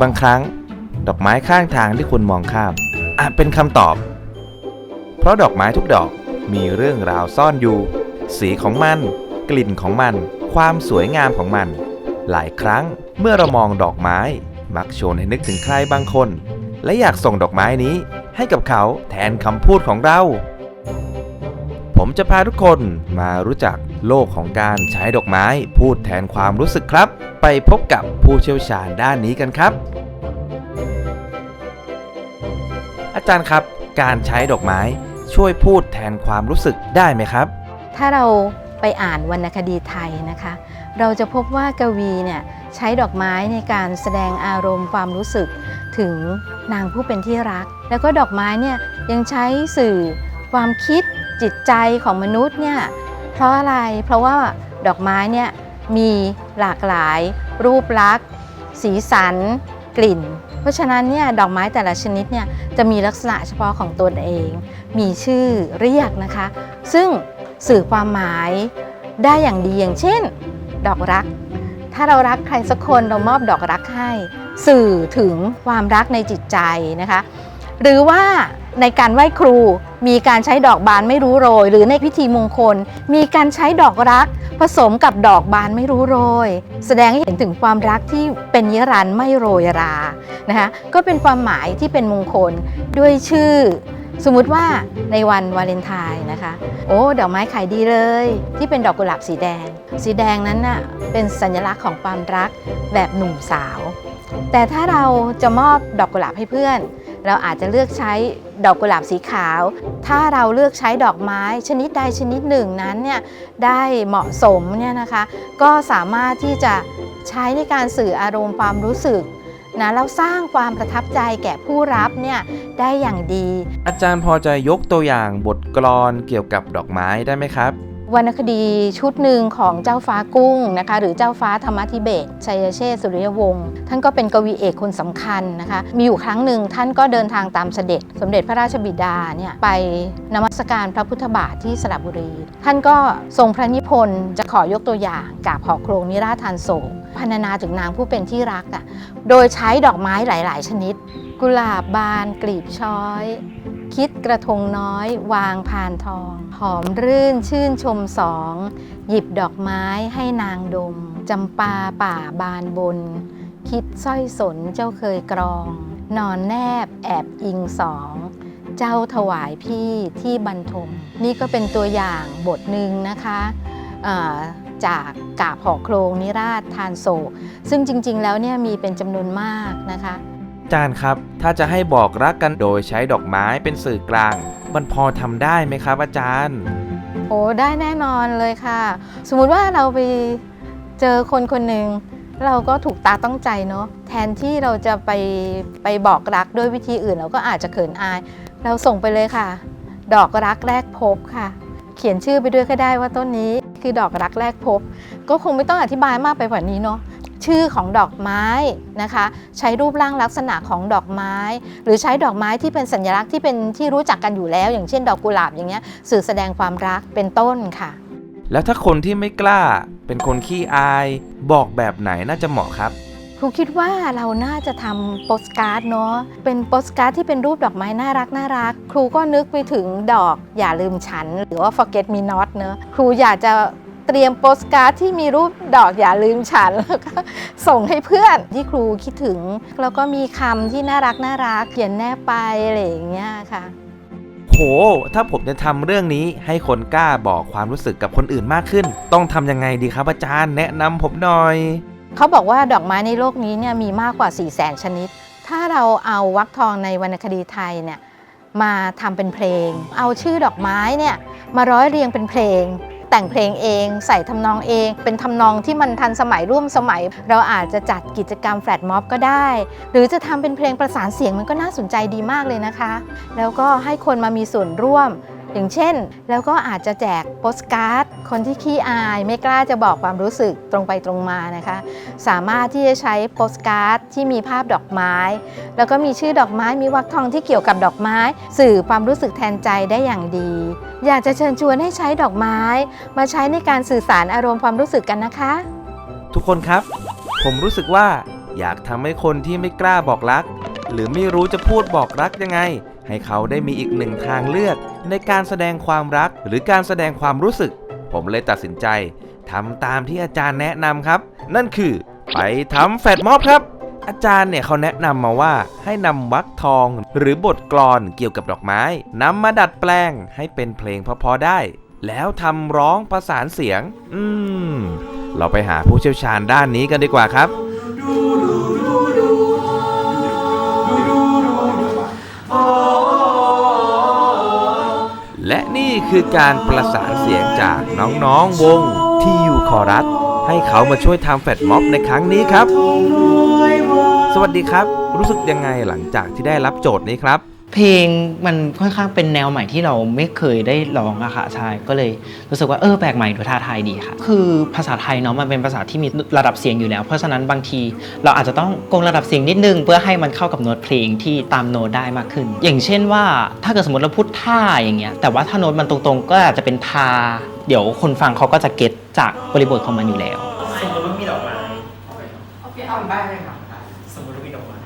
บางครั้ง ดอกไม้ข้างทางที่คุณมองข้าม อาจเป็นคำตอบ เพราะดอกไม้ทุกดอกมีเรื่องราวซ่อนอยู่ สีของมัน กลิ่นของมัน ความสวยงามของมัน หลายครั้งเมื่อเรามองดอกไม้ มักชวนให้นึกถึงใครบางคน และอยากส่งดอกไม้นี้ให้กับเขาแทนคำพูดของเรา ผมจะพาทุกคนมารู้จักโลกของการใช้ดอกไม้พูดแทนความรู้สึกครับ ไปพบกับผู้เชี่ยวชาญด้านนี้กันครับ อาจารย์ครับ การใช้ดอกไม้ช่วยพูดแทนความรู้สึกได้ไหมครับ ถ้าเราไปอ่านวรรณคดีไทยนะคะ เราจะพบว่ากวีเนี่ยใช้ดอกไม้ในการแสดงอารมณ์ความรู้สึกถึงนางผู้เป็นที่รัก แล้วก็ดอกไม้เนี่ยยังใช้สื่อความคิด จิตใจของมนุษย์เนี่ยเพราะอะไรเพราะว่าดอกไม้เนี่ยมีหลากหลาย รูปลักษณ์ สีสัน กลิ่น เพราะฉะนั้นเนี่ยดอกไม้แต่ละชนิดเนี่ยจะมีลักษณะเฉพาะของตนเอง มีชื่อเรียกนะคะ ซึ่งสื่อความหมายได้อย่างดีอย่างเช่น ดอกรัก ถ้าเรารักใครสักคนเรามอบดอกรักให้ สื่อถึงความรักในจิตใจนะคะ หรือว่า ในการไหว้ครู มีการใช้ดอกบานไม่รู้โรย หรือในพิธีมงคล มีการใช้ดอกรัก ผสมกับดอกบานไม่รู้โรย แสดงให้เห็นถึงความรักที่เป็นนิรันไม่โรยรานะคะก็เป็นความหมายที่เป็นมงคลด้วยชื่อ สมมุติว่าในวันวาเลนไทน์นะคะ โอ้ดอกไม้ขายดีเลย ที่เป็นดอกกุหลาบสีแดง สีแดงนั้นน่ะเป็นสัญลักษณ์ของความรักแบบหนุ่มสาว แต่ถ้าเราจะมอบดอกกุหลาบให้เพื่อน เราอาจจะเลือกใช้ดอกกุหลาบสีขาว ถ้าเราเลือกใช้ดอกไม้ชนิดใดชนิดหนึ่งนั้นเนี่ยได้เหมาะสมเนี่ยนะคะก็สามารถที่จะใช้ในการสื่ออารมณ์ความรู้สึกนะแล้วสร้างความประทับใจแก่ผู้รับเนี่ยได้อย่างดี อาจารย์พอจะยกตัวอย่างบทกลอนเกี่ยวกับดอกไม้ได้ไหมครับ วรรณคดีชุดหนึ่งของเจ้าฟ้ากุ้งนะคะหรือเจ้าฟ้าธรรมธิเบศชัยเชษสุริยวงศ์ท่านก็เป็นกวีเอกคนสำคัญนะคะมีอยู่ครั้งหนึ่งท่านก็เดินทางตามเสด็จ สมเด็จพระราชบิดาเนี่ยไปนมัสการพระพุทธบาทที่สระบุรี ท่านก็ทรงพระนิพนธ์จะขอยกตัวอย่างกาบหอโครงนิราทานโศกพรรณนาถึงนางผู้เป็นที่รักอะโดยใช้ดอกไม้หลาย ๆ ชนิด กุหลาบบานกลีบช้อย คิดกระทงน้อยวางพานทอง หอมรื่นชื่นชมสอง หยิบดอกไม้ให้นางดมจำปาป่าบานบน คิดสร้อยสนเจ้าเคยกรอง นอนแนบแอบอิงสองเจ้าถวายพี่ที่บรรทม นี่ก็เป็นตัวอย่างบทหนึ่งนะคะจากกาบหอโครงนิราชทานโศซึ่งจริง ๆ แล้วเนี่ยมีเป็นจำนวนมากนะคะ จารย์ครับ ถ้าจะให้บอกรักกันโดยใช้ดอกไม้เป็นสื่อกลาง มันพอทำได้ไหมครับ อาจารย์ โอ้ได้แน่นอนเลยค่ะ สมมุติว่าเราไปเจอคนคนหนึ่งเราก็ถูกตาต้องใจเนาะแทนที่เราจะไปไปบอกรักด้วยวิธีอื่น เราก็อาจจะเขินอาย เราส่งไปเลยค่ะ ดอกรักแรกพบค่ะ เขียนชื่อไปด้วยก็ได้ว่าต้นนี้คือดอกรักแรกพบ ก็คงไม่ต้องอธิบายมากไปกว่านี้เนาะ ชื่อของดอกไม้นะคะ ใช้รูปร่างลักษณะของดอกไม้ หรือใช้ดอกไม้ที่เป็นสัญลักษณ์ที่เป็นที่รู้จักกันอยู่แล้ว อย่างเช่น ดอกกุหลาบอย่างเงี้ยสื่อแสดงความรักเป็นต้นค่ะ แล้วถ้าคนที่ไม่กล้า เป็นคนขี้อาย บอกแบบไหนน่าจะเหมาะครับครูคิดว่าเราน่าจะทำโปสการ์ดเนาะเป็นโปสการ์ดที่เป็นรูปดอกไม้น่ารักน่ารัก ครูก็นึกไปถึงดอกอย่าลืมฉัน หรือว่า forget me not เนอะครูอยากจะ เตรียมโปสการ์ดที่มีรูปดอกอย่าลืมฉันแล้วก็ส่งให้เพื่อนที่ครูคิดถึง แล้วก็มีคำที่น่ารักน่ารักเขียนแนบไปอะไรอย่างเงี้ยค่ะโห ถ้าผมจะทำเรื่องนี้ให้คนกล้าบอกความรู้สึกกับคนอื่นมากขึ้น ต้องทำยังไงดีครับอาจารย์แนะนำผมหน่อย เขาบอกว่าดอกไม้ในโลกนี้เนี่ยมีมากกว่า 4 0 0แสนชนิด ถ้าเราเอาวักทองในวรรณคดีไทยเนี่ยมาทำเป็นเพลง เอาชื่อดอกไม้เนี่ยมาร้อยเรียงเป็นเพลง แต่งเพลงเอง ใส่ทำนองเอง เป็นทำนองที่มันทันสมัยร่วมสมัย เราอาจจะจัดกิจกรรมแฟลตม็อบก็ได้ หรือจะทำเป็นเพลงประสานเสียงมันก็น่าสนใจดีมากเลยนะคะ แล้วก็ให้คนมามีส่วนร่วม อย่างเช่น แล้วก็อาจจะแจกโปสการ์ด คนที่ขี้อาย ไม่กล้าจะบอกความรู้สึกตรงไปตรงมานะคะ สามารถที่จะใช้โปสการ์ดที่มีภาพดอกไม้ แล้วก็มีชื่อดอกไม้มีวรรคทองที่เกี่ยวกับดอกไม้ สื่อความรู้สึกแทนใจได้อย่างดี อยากจะเชิญชวนให้ใช้ดอกไม้ มาใช้ในการสื่อสารอารมณ์ความรู้สึกกันนะคะ ทุกคนครับ ผมรู้สึกว่าอยากทำให้คนที่ไม่กล้าบอกรัก หรือไม่รู้จะพูดบอกรักยังไง ให้เขาได้มีอีกหนึ่งทางเลือก ในการแสดงความรักหรือการแสดงความรู้สึก ผมเลยตัดสินใจทำตามที่อาจารย์แนะนำครับ นั่นคือไปทำแฟดม็อบครับ อาจารย์เนี่ยเขาแนะนำมาว่าให้นำวรรคทอง หรือบทกลอนเกี่ยวกับดอกไม้นำมาดัดแปลงให้เป็นเพลงพอๆได้ แล้วทำร้องประสานเสียง อืม เราไปหาผู้เชี่ยวชาญด้านนี้กันดีกว่าครับ และนี่คือการประสานเสียงจากน้องๆวงที่อยู่คอรัสให้เขามาช่วยทำแฟดม็อบในครั้งนี้ครับ สวัสดีครับ รู้สึกยังไงหลังจากที่ได้รับโจทย์นี้ครับ เพลงมันค่อนข้างเป็นแนวใหม่ที่เราไม่เคยได้ร้องอะค่ะใช่ก็เลยรู้สึกว่าเออแปลกใหม่ดูท้าทายดีค่ะ คือภาษาไทยเนาะมันเป็นภาษาที่มีระดับเสียงอยู่แล้ว เพราะฉะนั้นบางทีเราอาจจะต้องกงระดับเสียงนิดนึง เพื่อให้มันเข้ากับโน้ตเพลงที่ตามโน้ตได้มากขึ้น อย่างเช่นว่าถ้าเกิดสมมติเราพูดท่าอย่างเงี้ยแต่ว่าถ้าโน้ตมันตรงๆ ก็อาจจะเป็นทา เดี๋ยวคนฟังเขาก็จะเก็ตจากบริบทของมันอยู่แล้วสมมติว่ามีดอกไม้โอเคเอาได้เลยค่ะสมมติว่ามีดอกไม้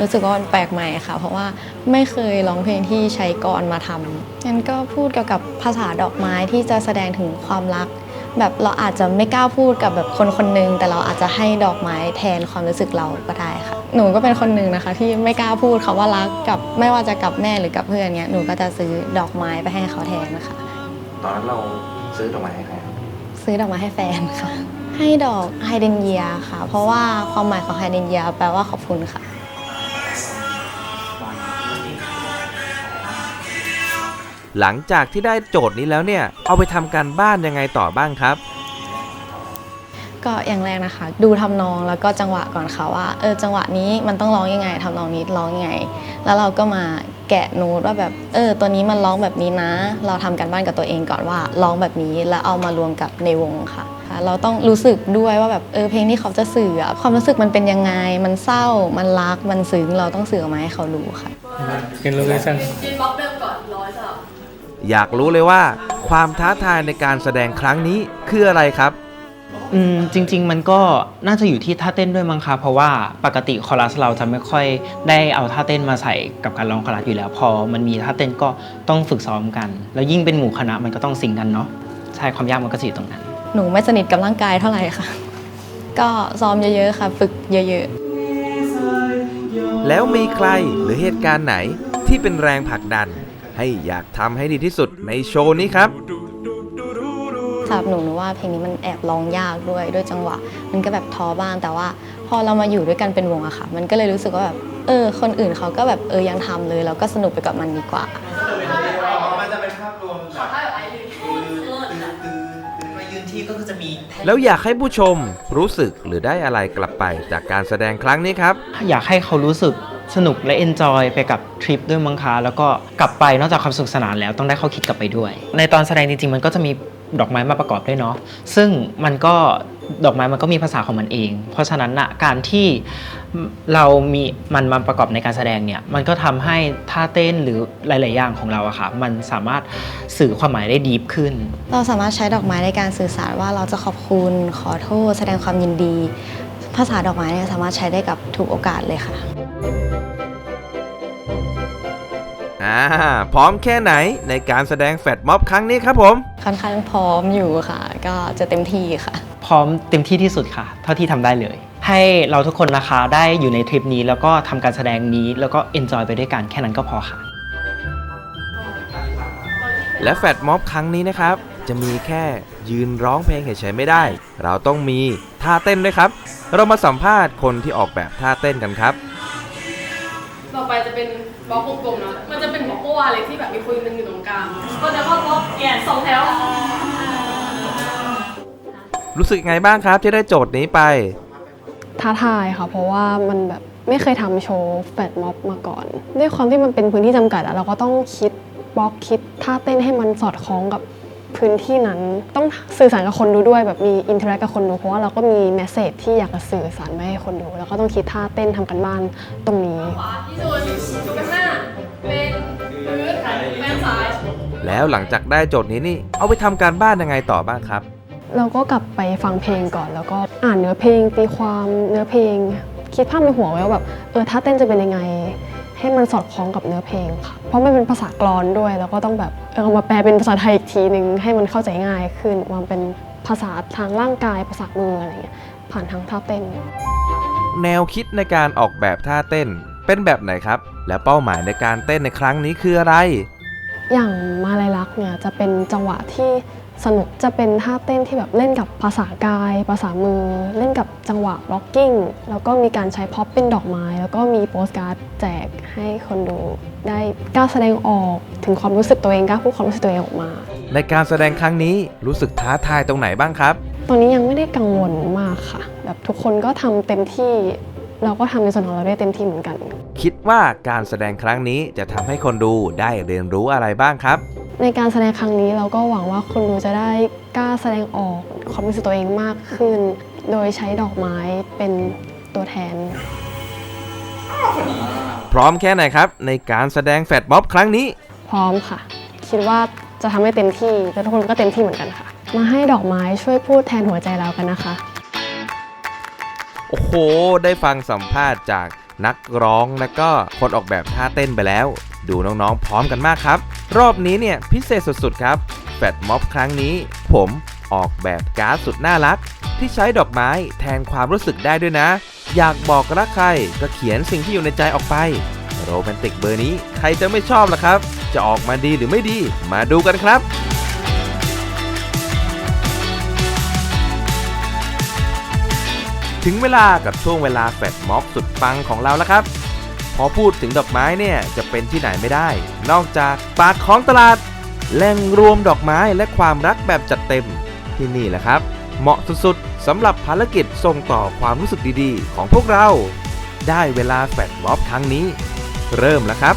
รู้สึกว่ามันแปลกใหม่ค่ะ เพราะว่าไม่เคยร้องเพลงที่ใช้กรมาทำงั้นก็พูดเกี่ยวกับภาษาดอกไม้ที่จะแสดงถึงความรัก แบบเราอาจจะไม่กล้าพูดกับแบบคนคนหนึงแต่เราอาจจะให้ดอกไม้แทนความรู้สึกเราก็ได้ค่ะ หนูก็เป็นคนหนึ่งนะคะ ที่ไม่กล้าพูดคาว่ารักกับไม่ว่าจะกับแม่หรือกับเพื่อนเนี้ยหนูก็จะซื้อดอกไม้ไปให้เขาแทนนะคะ ตอนนั้นเราซื้อดอกไม้ให้ใครซื้อดอกไม้ให้แฟนค่ะ ให้ดอกไฮเดรนเยียค่ะ เพราะว่าความหมายของไฮเดรนเยียแปลว่าขอบคุณค่ะ หลังจากที่ได้โจทย์นี้แล้วเนี่ย เอาไปทำการบ้านยังไงต่อบ้างครับ ก็อย่างแรกนะคะ ดูทำนองแล้วก็จังหวะก่อนค่ะว่าเออจังหวะนี้มันต้องร้องยังไงทำนองนี้ร้องยังไง แล้วเราก็มา แกะโน้ตว่าแบบเออตัวนี้มันร้องแบบนี้นะ เราทำกันบ้านกับตัวเองก่อนว่าร้องแบบนี้แล้วเอามารวมกับในวงค่ะค่ะเราต้องรู้สึกด้วยว่าแบบเออเพลงที่เขาจะสื่ออะความรู้สึกมันเป็นยังไง มันเศร้า มันรัก มันซึ้งเราต้องสื่อออกมาให้เขารู้ค่ะเป็นโลเคชั่นอยากรู้เลยว่า ความท้าทายในการแสดงครั้งนี้คืออะไรครับ อืมจริง ๆ มันก็น่าจะอยู่ที่ท่าเต้นด้วยมั้งคะเพราะว่าปกติคอรัสเราจะไม่ค่อยได้เอาท่าเต้นมาใส่กับการร้องคอรัสอยู่แล้ว พอมันมีท่าเต้นก็ต้องฝึกซ้อมกัน แล้วยิ่งเป็นหมู่คณะมันก็ต้องสิงกันเนาะใช่ความยากมันก็จะอยู่ตรงนั้น หนูไม่สนิทกับร่างกายเท่าไหร่ค่ะ ก็ซ้อมเยอะๆค่ะ ฝึกเยอะๆแล้วมีใครหรือเหตุการณ์ไหนที่เป็นแรงผลักดัน ให้อยากทำให้ดีที่สุดในโชว์นี้ครับสำ หรับหนูหนูว่าเพลงนี้มันแอบร้องยากด้วยด้วยจังหวะ มันก็แบบท้อบ้างแต่ว่า พอเรามาอยู่ด้วยกันเป็นวงอะค่ะ มันก็เลยรู้สึกว่าแบบเออ คนอื่นเขาก็แบบเออยังทำเลยเราก็สนุกไปกับมันดีกว่ามันจะเป็นภาพรวมแบบตื้อตื้อตื้อมายืนที่ก็คือจะมีแล้วอยากให้ผู้ชมรู้สึกหรือได้อะไรกลับไปจากการแสดงครั้งนี้ครับ อยากให้เขารู้สึกสนุกและเอนจอยไปกับทริปด้วยมังคะแล้วก็กลับไปนอกจากความสนุกสนานแล้วต้องได้ข้อคิดกลับไปด้วย ในตอนแสดงจริงๆ มันก็จะมี ดอกไม้มาประกอบด้วยเนาะซึ่งมันก็ดอกไม้มันก็มีภาษาของมันเอง เพราะฉะนั้นนะการที่เรามีมันมาประกอบในการแสดงเนี่ยมันก็ทำให้ท่าเต้นหรือหลาย ๆ อย่างของเราอะค่ะมันสามารถสื่อความหมายได้ดีขึ้น เราสามารถใช้ดอกไม้ในการสื่อสารว่าเราจะขอบคุณขอโทษ แสดงความยินดี ภาษาดอกไม้เนี่ยสามารถใช้ได้กับทุกโอกาสเลยค่ะ อ่าพร้อมแค่ไหนในการแสดงแฟดม็อบครั้งนี้ครับผม ค่อนข้างพร้อมอยู่ค่ะ ก็จะเต็มที่ค่ะ พร้อมเต็มที่ที่สุดค่ะ เท่าที่ทำได้เลย ให้เราทุกคนนะคะได้อยู่ในทริปนี้ แล้วก็ทำการแสดงนี้แล้วก็เอนจอยไปด้วยกันแค่นั้นก็พอค่ะ และแฟดม็อบครั้งนี้นะครับ จะมีแค่ยืนร้องเพลงเฉยๆไม่ได้ เราต้องมีท่าเต้นด้วยครับ เรามาสัมภาษณ์คนที่ออกแบบท่าเต้นกันครับ ต่อไปจะเป็น บล็อกกลมๆนะ มันจะเป็นบล็อกโอวาเลยที่แบบมีคนหนึงอยู่ตรงกลางก็จะเข้าบล็อกแกนสองแถว รู้สึกยังไงบ้างครับที่ได้โจทย์นี้ไป ท้าทายค่ะ เพราะว่ามันแบบไม่เคยทำโชว์แฟดม็อบมาก่อน ด้วยความที่มันเป็นพื้นที่จำกัดอะเราก็ต้องคิดบล็อกคิดท่าเต้นให้มันสอดคล้องกับพื้นที่นั้น ต้องสื่อสารกับคนดูด้วยแบบมีอินเทอร์แอคกับคนดู เพราะว่าเราก็มีแมสเซจที่อยากจะสื่อสารไปให้คนดู แล้วก็ต้องคิดท่าเต้นทำกันบ้านตรงนี้ขวาที่สุดดูกันหน้า เป็นพื้นแม่ซ้ายแล้วหลังจากได้โจทย์นี้นี่เอาไปทำการบ้านยังไงต่อบ้างครับ เราก็กลับไปฟังเพลงก่อน แล้วก็อ่านเนื้อเพลงตีความเนื้อเพลง คิดภาพในหัวไว้ว่าแบบเออถ้าเต้นจะเป็นยังไง ให้มันสอดคล้องกับเนื้อเพลงค่ะ เพราะมันเป็นภาษากลอนด้วย แล้วก็ต้องแบบเออเอามาแปลเป็นภาษาไทยอีกทีนึงให้มันเข้าใจง่ายขึ้นวางเป็นภาษาทางร่างกายภาษามืออะไรเงี้ยผ่านทางท่าเต้น แนวคิดในการออกแบบท่าเต้น เป็นแบบไหนครับ และเป้าหมายในการเต้นในครั้งนี้คืออะไร อย่างมาลายลักษณ์เนี่ยจะเป็นจังหวะที่สนุกจะเป็นท่าเต้นที่แบบเล่นกับภาษากาย ภาษามือ เล่นกับจังหวะบล็อกกิ้ง แล้วก็มีการใช้พ็อปเป็นดอกไม้ แล้วก็มีโปสการ์ดแจกให้คนดูได้กล้าแสดงออกถึงความรู้สึกตัวเองกล้าพูดความรู้สึกตัวเองออกมา ในการแสดงครั้งนี้รู้สึกท้าทายตรงไหนบ้างครับ ตอนนี้ยังไม่ได้กังวลมากค่ะ แบบทุกคนก็ทำเต็มที่ เราก็ทำในส่วนของเราได้เต็มที่เหมือนกัน คิดว่าการแสดงครั้งนี้จะทำให้คนดูได้เรียนรู้อะไรบ้างครับ ในการแสดงครั้งนี้เราก็หวังว่าคนดูจะได้กล้าแสดงออกความรู้สึกตัวเองมากขึ้น โดยใช้ดอกไม้เป็นตัวแทน พร้อมแค่ไหนครับ ในการแสดงแฟดม็อบครั้งนี้ พร้อมค่ะ คิดว่าจะทำให้เต็มที่และทุกคนก็เต็มที่เหมือนกันค่ะ มาให้ดอกไม้ช่วยพูดแทนหัวใจเรากันนะคะ โอ้โห ได้ฟังสัมภาษณ์จากนักร้องและก็คนออกแบบท่าเต้นไปแล้ว ดูน้องๆพร้อมกันมากครับ รอบนี้เนี่ยพิเศษสุดๆครับแฟดม็อบครั้งนี้ ผมออกแบบการ์ดสุดน่ารัก ที่ใช้ดอกไม้แทนความรู้สึกได้ด้วยนะ อยากบอกรักใครก็เขียนสิ่งที่อยู่ในใจออกไป โรแมนติกเบอร์นี้ใครจะไม่ชอบล่ะครับ จะออกมาดีหรือไม่ดีมาดูกันครับ ถึงเวลากับช่วงเวลาแฟดม็อบสุดปังของเราแล้วครับ พอพูดถึงดอกไม้เนี่ยจะเป็นที่ไหนไม่ได้ นอกจากปากของตลาด แหล่งรวมดอกไม้และความรักแบบจัดเต็มที่นี่แหละครับ เหมาะสุดๆสำหรับภารกิจส่งต่อความรู้สึกดีๆ ของพวกเรา ได้เวลาแฟดม็อบครั้งนี้ เริ่มแล้วครับ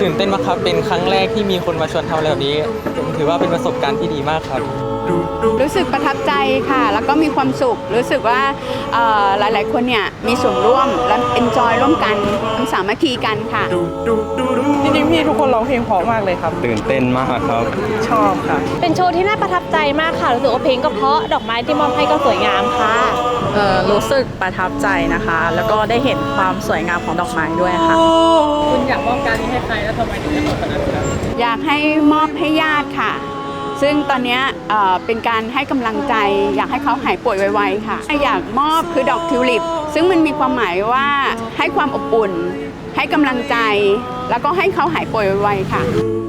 ตื่นเต้นมากครับ เป็นครั้งแรกที่มีคนมาชวนทำอะไรแบบนี้ผมถือว่าเป็นประสบการณ์ที่ดีมากครับ รู้สึกประทับใจค่ะ แล้วก็มีความสุข รู้สึกว่าเอ่อหลาย ๆ คนเนี่ยมีส่วนร่วมและเอนจอยร่วมกันมันสามัคคีกันค่ะ จริงๆพี่ทุกคนร้องเพลงเพราะมากเลยครับ ตื่นเต้นมากครับ ชอบค่ะ เป็นโชว์ที่น่าประทับใจมากค่ะ รู้สึกว่าเพลงก็เพราะ ดอกไม้ที่มอบให้ก็สวยงามค่ะเอ่อ รู้สึกประทับใจนะคะ แล้วก็ได้เห็นความสวยงามของดอกไม้ด้วยค่ะ คุณอยากมอบการนี้ให้ใครแล้วทำไมถึงได้มอบขนาดนี้อยากให้มอบให้ญาติค่ะ ซึ่งตอนเนี้ยเอ่อเป็นการให้กำลังใจ อยากให้เขาหายป่วยไวๆค่ะ อยากมอบคือดอกทิวลิป ซึ่งมันมีความหมายว่าให้ความอบอุ่น ให้กำลังใจ แล้วก็ให้เขาหายป่วยไวๆค่ะเ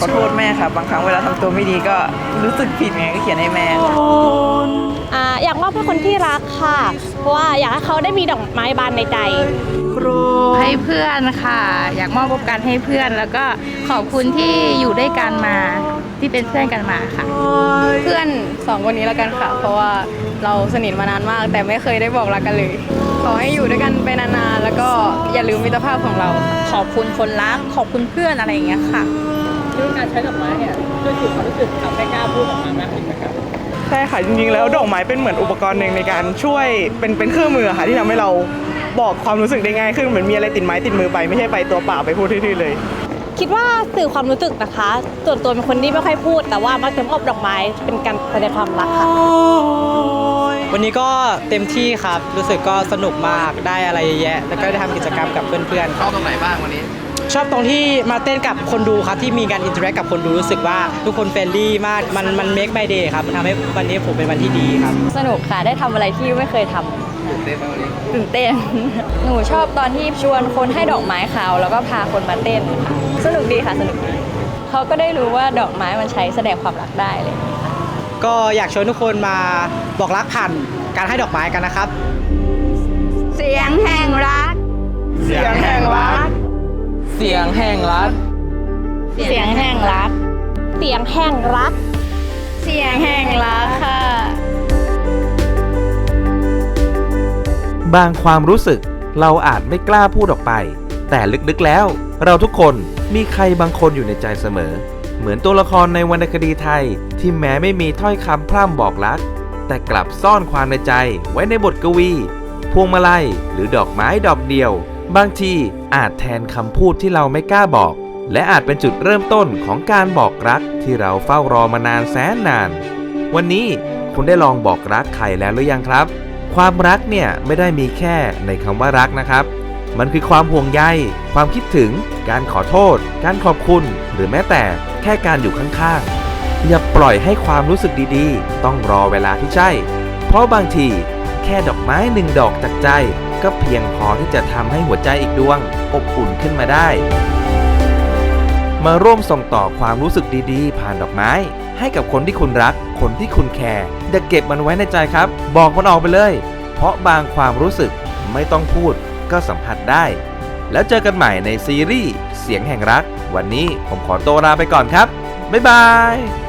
ขียนขอโทษแม่ครับบางครั้งเวลาทำตัวไม่ดีก็รู้สึกผิดไงก็เขียนให้แม่ อ่าอยากมอบให้คนที่รักค่ะ เพราะว่าอยากให้เขาได้มีดอกไม้บานในใจ ให้เพื่อนค่ะ อยากมอบโอกาสให้เพื่อนแล้วก็ขอบคุณที่อยู่ด้วยกันมาที่เป็นเพื่อนกันมาค่ะ เพื่อนสองคนนี้แล้วกันค่ะ เพราะว่าเราสนิทมานานมาก แต่ไม่เคยได้บอกรักกันเลย ขอให้อยู่ด้วยกันไปนานๆแล้วก็อย่าลืมมิตรภาพของเรา ขอบคุณคนรักขอบคุณเพื่อนอะไรอย่างเงี้ยค่ะ ด้วยการใช้ดอกไม้เนี่ยช่วยสื่อความรู้สึกทำให้กล้าพูดออกมามากขึ้นไหมครับใช่ค่ะจริงๆแล้วดอกไม้เป็นเหมือนอุปกรณ์หนึ่งในการช่วยเป็นเป็นเครื่องมือค่ะที่ทำให้เราบอกความรู้สึกได้ง่ายขึ้นเหมือนมีอะไรติดไม้ติดมือไปไม่ใช่ไปตัวเปล่าไปพูดทื่อๆเลย คิดว่าสื่อความรู้สึกนะคะ ส่วนตัวเป็นคนที่ไม่ค่อยพูด แต่ว่ามักจะมอบดอกไม้เป็นการแสดงความรักค่ะวันนี้ก็เต็มที่ครับรู้สึกก็สนุกมากได้อะไรเยอะแยะแล้วก็ได้ทำกิจกรรมกับเพื่อนๆชอบตรงไหนบ้างวันนี้ ชอบตรงที่มาเต้นกับคนดูครับที่มีการอินเทอร์แอคกับคนดูรู้สึกว่าทุกคนเฟรนลี่มากมันมันเมค my day ครับมันทำให้วันนี้ผมเป็นวันที่ดีครับ สนุกค่ะได้ทำอะไรที่ไม่เคยทำตื่นเต้นตื่นเต้น หนูชอบตอนที่ชวนคนให้ดอกไม้เขาแล้วก็พาคนมาเต้นค่ะสนุกดีค่ะสนุกดีเขาก็ได้รู้ว่าดอกไม้มันใช้แสดงความรักได้เลย ก็อยากชวนทุกคนมาบอกรักผ่านการให้ดอกไม้กันนะครับ เสียงแห่งรัก เสียงแห่งรัก เสียงแห่งรักเสียงแห่งรัก เสียงแห่งรัก เสียงแห่งรักค่ะ บางความรู้สึกเราอาจไม่กล้าพูดออกไป แต่ลึกๆแล้ว เราทุกคนมีใครบางคนอยู่ในใจเสมอ เหมือนตัวละครในวรรณคดีไทย ที่แม้ไม่มีถ้อยคำพร่ำบอกรัก แต่กลับซ่อนความในใจไว้ในบทกวี พวงมาลัยหรือดอกไม้ดอกเดียว บางทีอาจแทนคำพูดที่เราไม่กล้าบอก และอาจเป็นจุดเริ่มต้นของการบอกรักที่เราเฝ้ารอมานานแสนนาน วันนี้คุณได้ลองบอกรักใครแล้วหรือยังครับ ความรักเนี่ยไม่ได้มีแค่ในคำว่ารักนะครับ มันคือความห่วงใย ความคิดถึง การขอโทษ การขอบคุณ หรือแม้แต่แค่การอยู่ข้างๆ อย่าปล่อยให้ความรู้สึกดีๆ ต้องรอเวลาที่ใช่ เพราะบางทีแค่ดอกไม้หนึ่งดอกจากใจ ก็เพียงพอที่จะทำให้หัวใจอีกดวง อบอุ่นขึ้นมาได้ มาร่วมส่งต่อความรู้สึกดีๆ ผ่านดอกไม้ ให้กับคนที่คุณรัก คนที่คุณแคร์อย่าเก็บมันไว้ในใจครับ บอกมันออกไปเลย เพราะบางความรู้สึกไม่ต้องพูดก็สัมผัสได้ แล้วเจอกันใหม่ในซีรีส์เสียงแห่งรัก วันนี้ผมขอตัวลาไปก่อนครับบ๊ายบาย